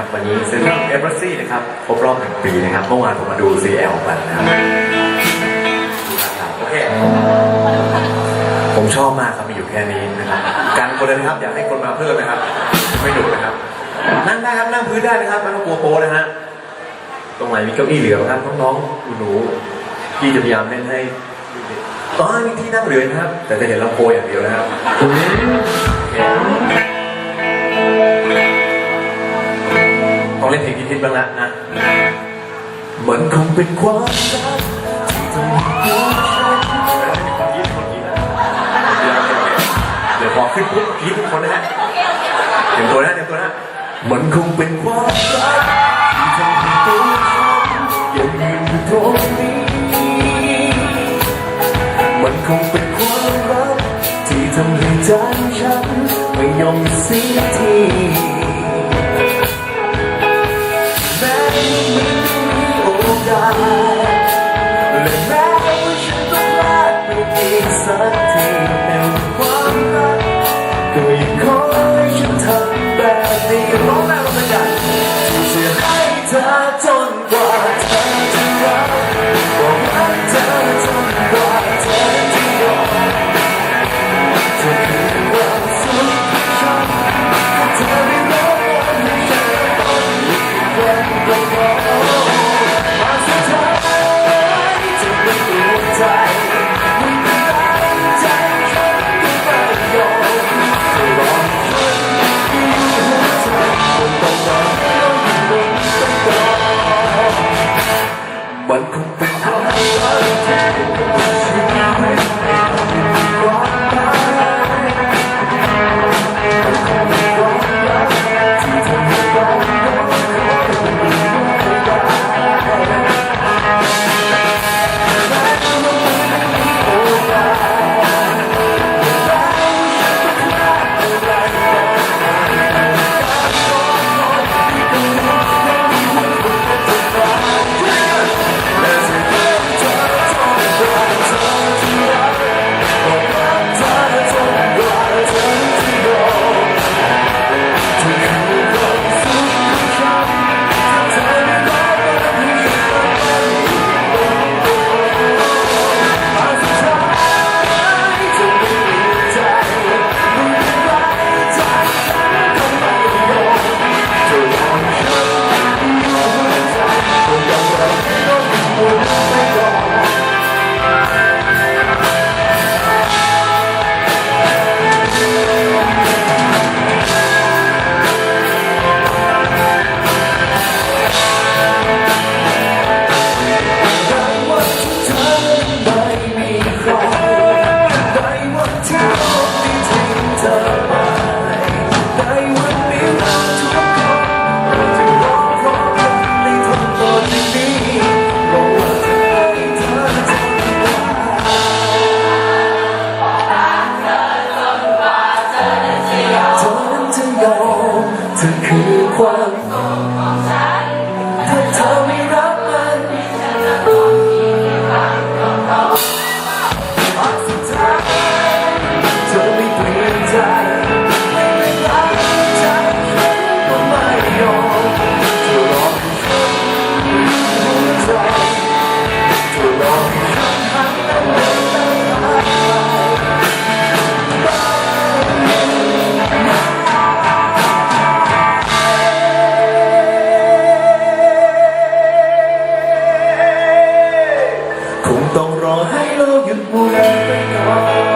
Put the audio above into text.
ครับวันนี้ซื้อเอเวอร์ซี่นะครับครบรอบหนึ่งปีนะครับเมื่อวานผมมาดู CL กันนะครับโอเคผมชอบมากครับมีอยู่แค่นี้นะครับการคนเลยนะครับอยากให้คนมาเพิ่มนะครับ ไม่ดุนะครับ นั่งได้ครับนั่งพื้นได้นะครับไม่ต้องกลัวโป๊นะฮะตรงไหนมีเก้าอี้เหลือครับน้องๆหนูๆพี่จะพยายามเล่นให้ตอนมีที่นั่งเหลือนะครับ แต่จะเห็นลำโพงอย่างเดียวนะครับ บ้างละนะ มันคงเป็นความรักที่ทำให้ตัวฉันเดี๋ยวพอขึ้นปุ๊บกรีดทุกคนนะฮะเตรียมตัวนะเตรียมตัวนะมันคงเป็นความรักที่ทำให้ตัวฉันยังยืนอยู่ตรงนี้มันคงเป็นความรักที่ทำให้ใจฉันไม่ยอมเสียที ทีในความรักก็ยังขอให้ฉันทำแบบนี้ กที่ คื คงต้อ